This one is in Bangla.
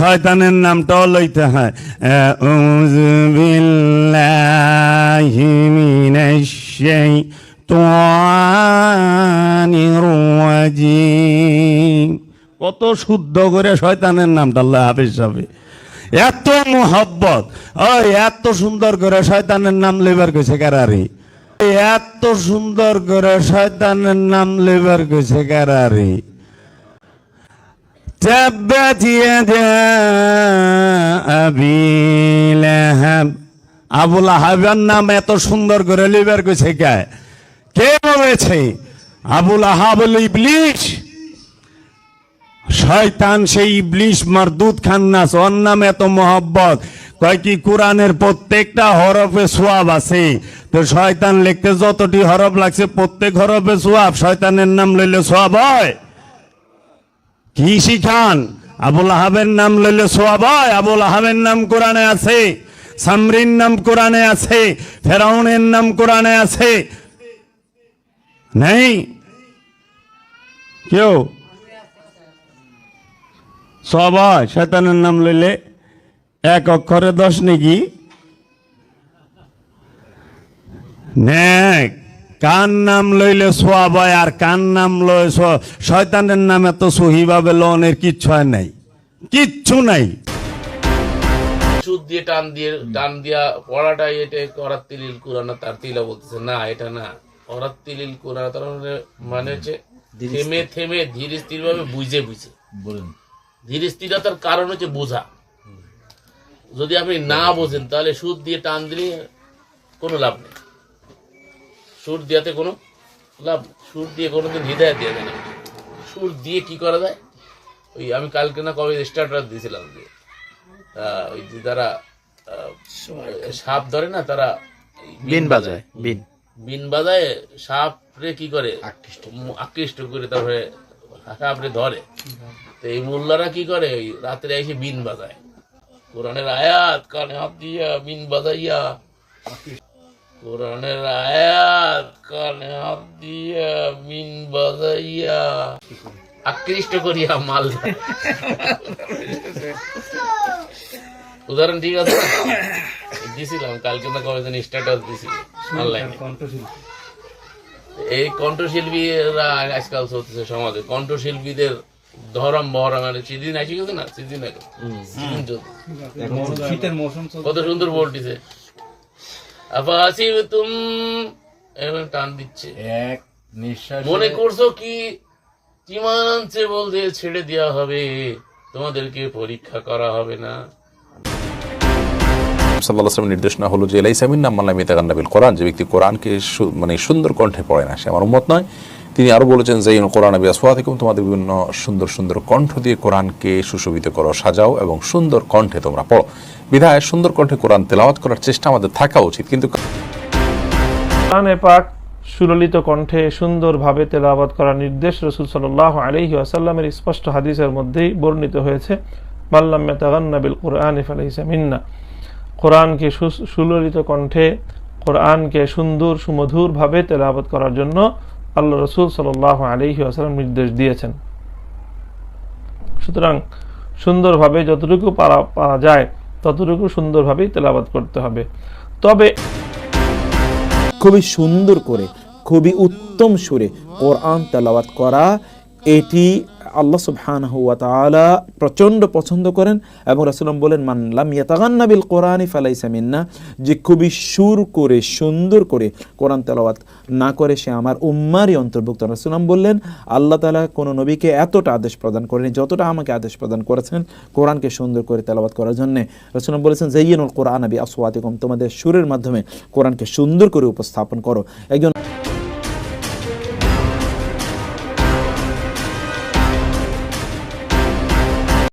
শয়তানের নামটাও লইতে হয়। কত শুদ্ধ করে শয়তানের নামটা আল্লাহ হাফিজ হবে এত মোহব্বত, ওই এত সুন্দর করে শয়তানের নাম লেবার গেছে কারারি। এত সুন্দর করে শয়তানের নাম লেবার গেছে কারারি। تبت يدا أبي لهب আবু লাহাবের নাম এত সুন্দর করে লিবার কইছে কে কে বলেছে আবুল আহাব হলো ইবলিশ শয়তান সেই ইবলিশ মারদুদ খান্নাস ওর নাম এত মোহব্বত কয় কি কোরআনের প্রত্যেকটা হরফে সোয়াব আছে তো শয়তান লিখতে যতটি হরফ লাগছে প্রত্যেক হরফে সোয়াব শয়তানের নাম লইলে সোয়াব হয় কি শিখান? আবুল আহাবের নাম লইলে সোয়াব হয়। আবুল আহাবের নাম কোরআনে আছে সামরিন নাম কোরআনে আছে, ফেরাউনের নাম কোরআনে আছে। নেই? কেউ? সব হয়। শয়তানের নাম লইলে এক অক্ষরে দশ নাকি? নেক। কার নাম লইলে সোয়াব হয় আর কার নাম লই স- শয়তানের নাম এত সহিভাবে লনের কিচ্ছু হয় নাই। কিচ্ছু নাই। সুদ দিয়ে টান দিয়ে টান দিয়া পড়াটাই এটা করার তিলিল কুরানা তার তিলা বলতেছে। না এটা না। তিলিল কুরানা তার মানে মানে হচ্ছে থেমে থেমে ধীরে স্থির ভাবে বুঝে বুঝে। বলুন। ধীরে স্থিরতার কারণ হচ্ছে বোঝা। যদি আপনি না বোঝেন তাহলে সুদ দিয়ে টান দিলে কোনো লাভ নেই। সুর দিয়াতে কোনো লাভ সুর দিয়ে কোনো দিন হৃদয় দেওয়া যায় না। সুর দিয়ে কি করা যায়? ওই আমি কালকে না কবে স্টার্টার দিয়েছিলাম যে ওই যে যারা আহ, সাপ ধরে না তারা বিন বাজায়। বিন। বিন বাজায় সাপ রে কি করে? আকৃষ্ট করে। তারপরে সাপ রে ধরে। তো এই মোল্লারা কি করে? ওই রাত্রে এসে বিন বাজায়। কোরআনের আয়াত কানে হাত দিয়া বিন বাজাইয়া। কোরআনের আয়াত কানে হাত দিয়া বিন বাজাইয়া। আকৃষ্ট করিয়া মাল উদাহরণ ঠিক আছে? দিছিলাম কালকে না কবে যেন স্ট্যাটাস দিছিল। অনলাইনে এই কণ্ঠশিল্পীরা আজকাল চলতেছে সমাজে। কণ্ঠশিল্পীদের ধরম মহরম মানে সিদিন আসি গেছে না? সিদিন কত সুন্দর বলটিছে টান দিচ্ছে। এক নিঃশ্বাস মনে করছ কি? কিমান আনছে বলতে ছেড়ে দেওয়া হবে। তোমাদেরকে পরীক্ষা করা হবে না। সাল্লাহ নির্দেশনা হলো যে এলাই সামিন নাম মাল্লাম ইতাগান্নাবিল কোরআন। যে ব্যক্তি কোরআনকে মানে সুন্দর কণ্ঠে পড়ে না সে আমার মত নয়। তিনি আরও বলেছেন যে কোরআন আবি আসওয়াতিকুম, তোমাদের বিভিন্ন সুন্দর সুন্দর কণ্ঠ দিয়ে কোরআনকে সুশোভিত করো, সাজাও এবং সুন্দর কণ্ঠে তোমরা পড়ো। বিধায় সুন্দর কণ্ঠে কোরআন তেলাওয়াত করার চেষ্টা আমাদের থাকা উচিত, কিন্তু কোরআনে পাক সুললিত কণ্ঠে সুন্দরভাবে তেলাওয়াত করার নির্দেশ রসুল সাল্লাহ আলহি আসাল্লামের স্পষ্ট হাদিসের মধ্যেই বর্ণিত হয়েছে মাল্লাম তাগান্নাবিল কোরআন ফালাইসা মিন্না। কোরআনকে সুললিত কণ্ঠে, কোরআনকে সুন্দর সুমধুরভাবে তেলাওয়াত করার জন্য আল্লাহ রসুল সাল্লাহ আলহি আসালাম নির্দেশ দিয়েছেন। সুতরাং সুন্দরভাবে যতটুকু পারা পারা যায়, ততটুকু সুন্দরভাবেই তেলাবাদ করতে হবে। তবে খুবই সুন্দর করে, খুবই উত্তম সুরে কোরআন তেলাওয়াত করা এটি আল্লাহ সুবহানাহু ওয়া তাআলা প্রচণ্ড পছন্দ করেন এবং রাসূলুল্লাহ বলেন, মান লাম ইয়াতাগান্না বিল কোরআনি ফালাইসা মিন্না যে খুবই সুর করে, সুন্দর করে কোরআন তেলাওয়াত না করে সে আমার উম্মারই অন্তর্ভুক্ত। রাসূলুল্লাহ বললেন, আল্লাহ তাআলা কোনো নবীকে এতটা আদেশ প্রদান করেনি যতটা আমাকে আদেশ প্রদান করেছেন কোরআনকে সুন্দর করে তেলাওয়াত করার জন্য। রাসূলুল্লাহ বলেছেন জাইয়িনুল কোরআন বি আসওয়াতিকুম তোমাদের সুরের মাধ্যমে কোরআনকে সুন্দর করে উপস্থাপন করো। একজন